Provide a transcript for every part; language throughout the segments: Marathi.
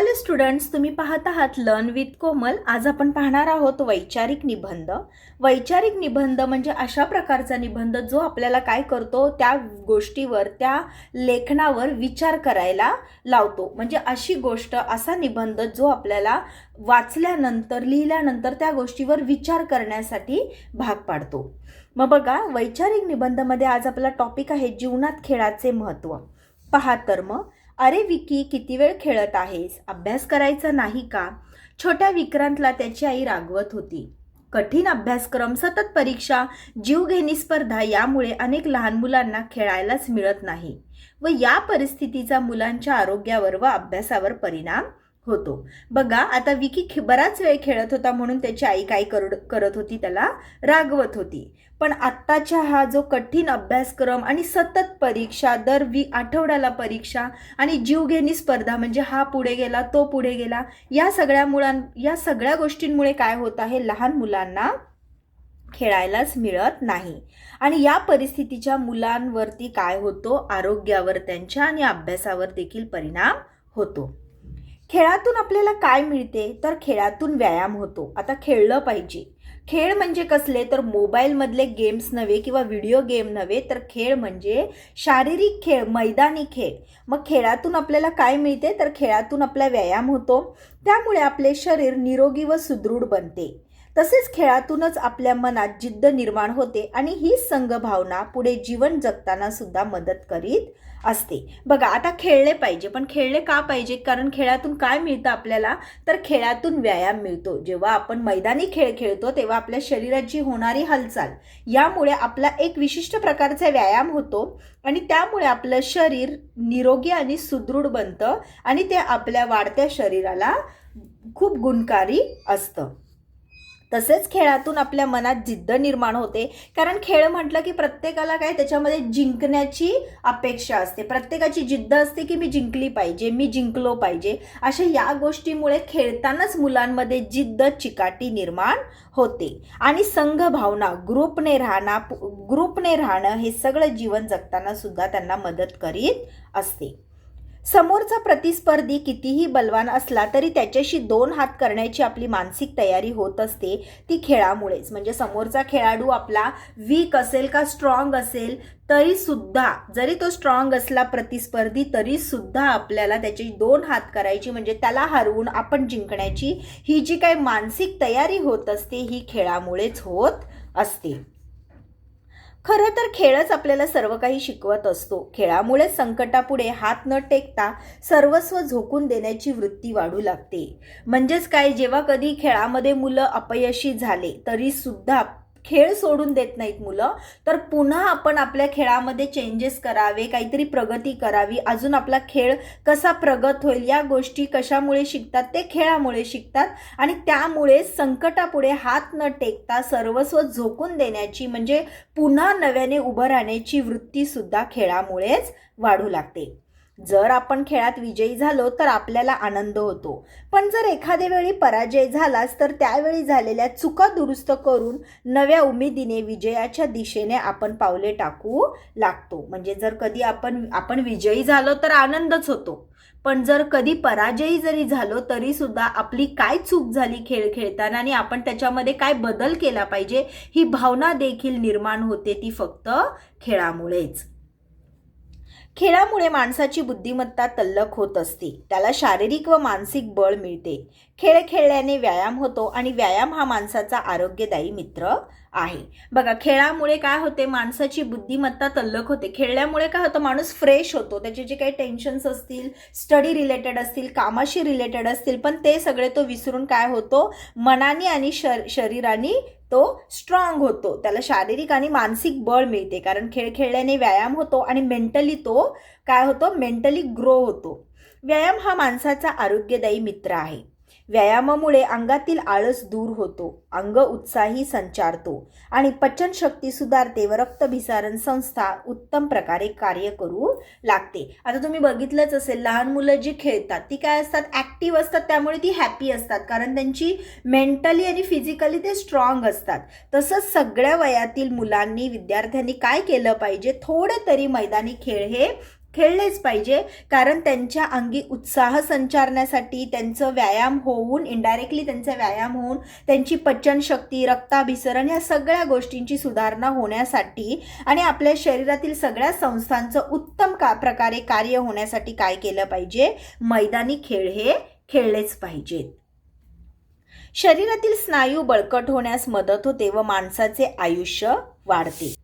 हॅलो स्टुडंट्स तुम्ही पाहत आहात लर्न विथ कोमल. आज आपण पाहणार आहोत वैचारिक निबंध. वैचारिक निबंध म्हणजे अशा प्रकारचा निबंध जो आपल्याला काय करतो त्या गोष्टीवर त्या लेखनावर विचार करायला लावतो. म्हणजे अशी गोष्ट असा निबंध जो आपल्याला वाचल्यानंतर लिहिल्यानंतर त्या गोष्टीवर विचार करण्यासाठी भाग पाडतो. मग बघा वैचारिक निबंधमध्ये आज आपला टॉपिक आहे जीवनात खेळाचे महत्त्व पहा तर मग. अरे विकी किती वेळ खेळत आहेस? अभ्यास करायचा नाही का? छोट्या विक्रांतला त्याची आई रागवत होती. कठीण अभ्यासक्रम सतत परीक्षा जीवघेणी स्पर्धा यामुळे अनेक लहान मुलांना खेळायलाच मिळत नाही व या परिस्थितीचा मुलांच्या आरोग्यावर व अभ्यासावर परिणाम होतो. बघा आता विकी खे- बराच वेळ खेळत होता म्हणून त्याची आई काय करड करत होती? त्याला रागवत होती. पण आत्ताच्या हा जो कठीण अभ्यासक्रम आणि सतत परीक्षा दर वी आठवड्याला परीक्षा आणि जीवघेणी स्पर्धा म्हणजे हा पुढे गेला तो पुढे गेला या सगळ्या मुलां या सगळ्या गोष्टींमुळे काय होत आहे? लहान मुलांना खेळायलाच मिळत नाही. आणि या परिस्थितीच्या मुलांवरती काय होतो? आरोग्यावर त्यांच्या आणि अभ्यासावर देखील परिणाम होतो. खेळातून आपल्याला काय मिळते तर खेळातून व्यायाम होतो. आता खेळलं पाहिजे. खेळ म्हणजे कसले? तर मोबाईलमधले गेम्स नव्हे किंवा व्हिडिओ गेम नव्हे तर खेळ म्हणजे शारीरिक खेळ मैदानी खेळ. मग खेळातून आपल्याला काय मिळते? तर खेळातून आपला व्यायाम होतो. त्यामुळे आपले शरीर निरोगी व सुदृढ बनते. तसेच खेळातूनच आपल्या मनात जिद्द निर्माण होते आणि ही संघभावना पुढे जीवन जगताना सुद्धा मदत करीत असते. बघा आता खेळले पाहिजे पण खेळले का पाहिजे? कारण खेळातून काय मिळतं आपल्याला? तर खेळातून व्यायाम मिळतो. जेव्हा आपण मैदानी खेळ खेळतो तेव्हा आपल्या शरीराची होणारी हालचाल यामुळे आपला एक विशिष्ट प्रकारचा व्यायाम होतो आणि त्यामुळे आपलं शरीर निरोगी आणि सुदृढ बनतं आणि ते आपल्या वाढत्या शरीराला खूप गुणकारी असतं. तसेच खेळातून आपल्या मनात जिद्द निर्माण होते. कारण खेळ म्हटलं की प्रत्येकाला काय त्याच्यामध्ये जिंकण्याची अपेक्षा असते. प्रत्येकाची जिद्द असते की मी जिंकली पाहिजे मी जिंकलो पाहिजे. अशा या गोष्टीमुळे खेळतानाच मुलांमध्ये जिद्द चिकाटी निर्माण होते. आणि संघ भावना ग्रुपने राहणं ग्रुपने राहणं हे सगळं जीवन जगताना सुद्धा त्यांना मदत करीत असते. समोरचा प्रतिस्पर्धी कितीही बलवान असला तरी त्याच्याशी दोन हात करण्याची आपली मानसिक तयारी होत असते ती खेळामुळेच. म्हणजे समोरचा खेळाडू आपला वीक असेल का स्ट्रॉंग असेल तरी सुद्धा जरी तो स्ट्रॉंग असला प्रतिस्पर्धी तरी सुद्धा आपल्याला त्याची दोन हात करायची म्हणजे त्याला हरवून आपण जिंकण्याची ही जी काही मानसिक तयारी होत असते ही खेळामुळेच होत असते. खरं तर खेळच आपल्याला सर्व काही शिकवत असतो. खेळामुळे संकटापुढे हात न टेकता सर्वस्व झोकून देण्याची वृत्ती वाढू लागते. म्हणजेच काय जेव्हा कधी खेळामध्ये मुलं अपयशी झाले तरी सुद्धा खेळ सोडून देत नाहीत मुलं. तर पुन्हा आपण आपल्या खेळामध्ये चेंजेस करावे काहीतरी प्रगती करावी. अजून आपला खेळ कसा प्रगत होईल या गोष्टी कशामुळे शिकतात ते खेळामुळे शिकतात. आणि त्यामुळे संकटापुढे हात न टेकता सर्वस्व झोकून देण्याची म्हणजे पुन्हा नव्याने उभं राहण्याची वृत्तीसुद्धा खेळामुळेच वाढू लागते. जर आपण खेळात विजयी झालो तर आपल्याला आनंद होतो. पण जर एखाद्या वेळी पराजय झालास तर त्यावेळी झालेल्या चुका दुरुस्त करून नव्या उमेदीने विजयाच्या दिशेने आपण पावले टाकू लागतो. म्हणजे जर कधी आपण आपण विजयी झालो तर आनंदच होतो. पण जर कधी पराजयी जरी झालो तरी सुद्धा आपली काय चूक झाली खेळ खेळताना आणि आपण त्याच्यामध्ये काय बदल केला पाहिजे ही भावना देखील निर्माण होते ती फक्त खेळामुळेच. खेळामुळे माणसाची बुद्धिमत्ता तल्लख होत असते. त्याला शारीरिक व मानसिक बळ मिळते. खेळ खेळल्याने व्यायाम होतो आणि व्यायाम हा माणसाचा आरोग्यदायी मित्र आहे. बघा खेळामुळे काय होते? माणसाची बुद्धिमत्ता तल्लख होते. खेळल्यामुळे काय होतं? माणूस फ्रेश होतो. त्याचे जे काही टेन्शन्स असतील स्टडी रिलेटेड असतील कामाशी रिलेटेड असतील पण ते सगळे तो विसरून काय होतो? मनाने आणि शर शरीराने तो स्ट्रॉंग होतो. त्याला शारीरिक आणि मानसिक बळ मिळते. कारण खेळ खेळल्याने व्यायाम होतो आणि मेंटली तो काय होतो? मेंटली ग्रो होतो. व्यायाम हा माणसाचा आरोग्यदायी मित्र आहे. व्यायामामुळे अंगातील आळस दूर होतो अंग उत्साही संचारतो आणि पचनशक्ती सुधारते व रक्तभिसारण संस्था उत्तम प्रकारे कार्य करू लागते. आता तुम्ही बघितलंच असेल लहान मुलं जी खेळतात ती काय असतात? ॲक्टिव्ह असतात त्यामुळे ती हॅपी असतात. कारण त्यांची मेंटली आणि फिजिकली ते स्ट्रॉंग असतात. तसंच सगळ्या वयातील मुलांनी विद्यार्थ्यांनी काय केलं पाहिजे? थोडे तरी मैदानी खेळ हे खेळलेच पाहिजे. कारण त्यांच्या अंगी उत्साह संचारण्यासाठी त्यांचं व्यायाम होऊन इनडायरेक्टली त्यांचा व्यायाम होऊन त्यांची पचनशक्ती रक्ताभिसरण या सगळ्या गोष्टींची सुधारणा होण्यासाठी आणि आपल्या शरीरातील सगळ्या संस्थांचं उत्तम का प्रकारे कार्य होण्यासाठी काय केलं पाहिजे? मैदानी खेळ हे खेळलेच पाहिजेत. शरीरातील स्नायू बळकट होण्यास मदत होते व माणसाचे आयुष्य वाढते.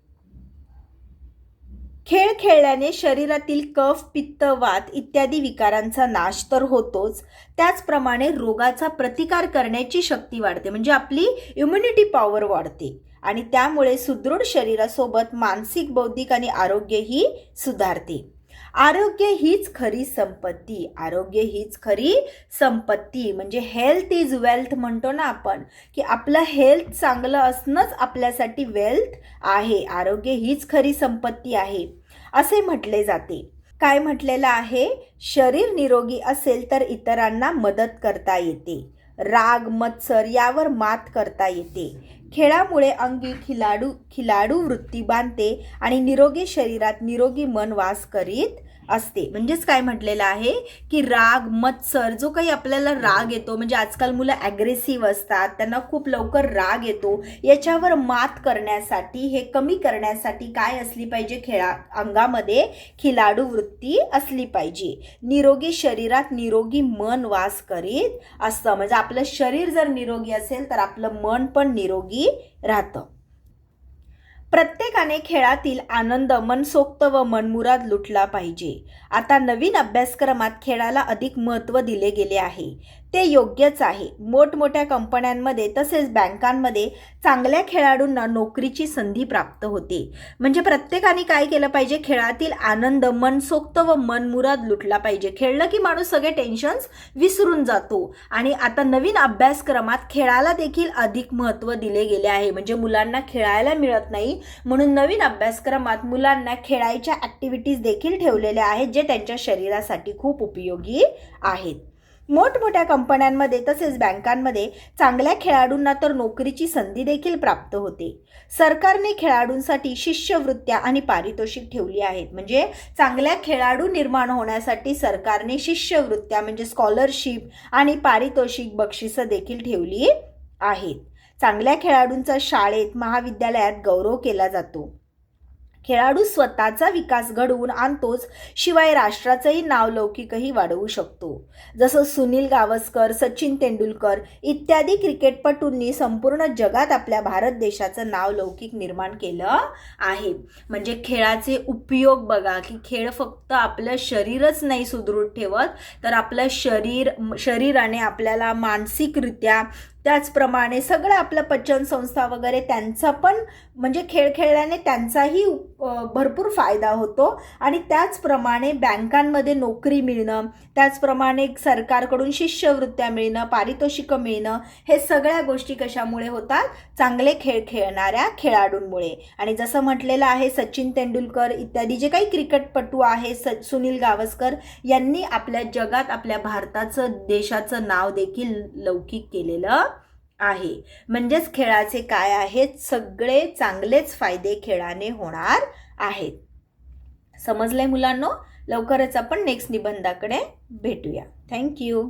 खेळ खेळल्याने शरीरातील कफ पित्त वात इत्यादी विकारांचा नाश तर होतोच. त्याचप्रमाणे रोगाचा प्रतिकार करण्याची शक्ती वाढते म्हणजे आपली इम्युनिटी पॉवर वाढते. आणि त्यामुळे सुदृढ शरीरासोबत मानसिक बौद्धिक आणि आरोग्यही सुधारते. आरोग्य हीच खरी संपत्ती. आरोग्य हीच खरी संपत्ती. म्हणजे हेल्थ इज वेल्थ म्हणतो ना आपण की आपलं हेल्थ चांगलं असणंच आपल्यासाठी वेल्थ आहे. आरोग्य हीच खरी संपत्ती आहे. असे म्हटले जाते. काय म्हटलेलं आहे? शरीर निरोगी असेल तर इतरांना मदत करता येते. राग मत्सर यावर मात करता येते. खेळामुळे अंगी खिलाडू खिलाडू वृत्ती बांधते आणि निरोगी शरीरात निरोगी मन वास करीत असते. म्हणजेच काय म्हटलेलं आहे की राग मत्सर जो काही आपल्याला राग येतो म्हणजे आजकाल मुलं ॲग्रेसिव्ह असतात त्यांना खूप लवकर राग येतो याच्यावर मात करण्यासाठी हे कमी करण्यासाठी काय असली पाहिजे? खेळा अंगामध्ये खिलाडू वृत्ती असली पाहिजे. निरोगी शरीरात निरोगी मन वास करीत असतं. म्हणजे आपलं शरीर जर निरोगी असेल तर आपलं मन पण निरोगी राहतं. प्रत्येकाने खेळातील आनंद मनसोक्त व मनमुराद लुटला पाहिजे. आता नवीन अभ्यासक्रमात खेळाला अधिक महत्त्व दिले गेले आहे. ते योग्यच आहे. मोठमोठ्या कंपन्यांमध्ये तसेच बँकांमध्ये चांगल्या खेळाडूंना नोकरीची संधी प्राप्त होते. म्हणजे प्रत्येकाने काय केलं पाहिजे? खेळातील आनंद मनसोक्त व मनमुराद लुटला पाहिजे. खेळलं की माणूस सगळे टेन्शन्स विसरून जातो. आणि आता नवीन अभ्यासक्रमात खेळाला देखील अधिक महत्त्व दिले गेले आहे. म्हणजे मुलांना खेळायला मिळत नाही. म्हणून नवीन अभ्यासक्रमात मुलांना खेळायच्या ॲक्टिव्हिटीज देखील ठेवलेल्या आहेत जे त्यांच्या शरीरासाठी खूप उपयोगी आहेत. मोठमोठ्या कंपन्यांमध्ये तसेच बँकांमध्ये चांगल्या खेळाडूंना तर नोकरीची संधी देखील प्राप्त होते. सरकारने खेळाडूंसाठी शिष्यवृत्त्या आणि पारितोषिक ठेवली आहेत. म्हणजे चांगल्या खेळाडू निर्माण होण्यासाठी सरकारने शिष्यवृत्त्या म्हणजे स्कॉलरशिप आणि पारितोषिक बक्षिसं देखील ठेवली आहेत. चांगल्या खेळाडूंचा शाळेत महाविद्यालयात गौरव केला जातो. खेळाडू स्वतःचा विकास घडवून आणतोच शिवाय राष्ट्राचंही नावलौकिकही वाढवू शकतो. जसं सुनील गावस्कर सचिन तेंडुलकर इत्यादी क्रिकेटपटूंनी संपूर्ण जगात आपल्या भारत देशाचं नावलौकिक निर्माण केलं आहे. म्हणजे खेळाचे उपयोग बघा की खेळ फक्त आपलं शरीरच नाही सुदृढ ठेवत तर आपलं शरीर शरीराने आपल्याला मानसिकरित्या त्याचप्रमाणे सगळं आपलं पचन संस्था वगैरे त्यांचा पण म्हणजे खेळ खेळल्याने त्यांचाही भरपूर फायदा होतो. आणि त्याचप्रमाणे बँकांमध्ये नोकरी मिळणं त्याचप्रमाणे सरकारकडून शिष्यवृत्त्या मिळणं पारितोषिकं मिळणं हे सगळ्या गोष्टी कशामुळे होतात? चांगले खेळ खेळणाऱ्या खेळाडूंमुळे. आणि जसं म्हटलेलं आहे सचिन तेंडुलकर इत्यादी जे काही क्रिकेटपटू आहे स सुनील गावस्कर यांनी आपल्या जगात आपल्या भारताचं देशाचं नाव देखील लौकिक केलेलं आहे. म्हणजेच खेळाचे काय आहेत? सगळे चांगलेच फायदे खेळाने होणार आहेत. समजलंय मुलांनो? लवकरच आपण नेक्स्ट निबंधाकडे भेटूया. थँक्यू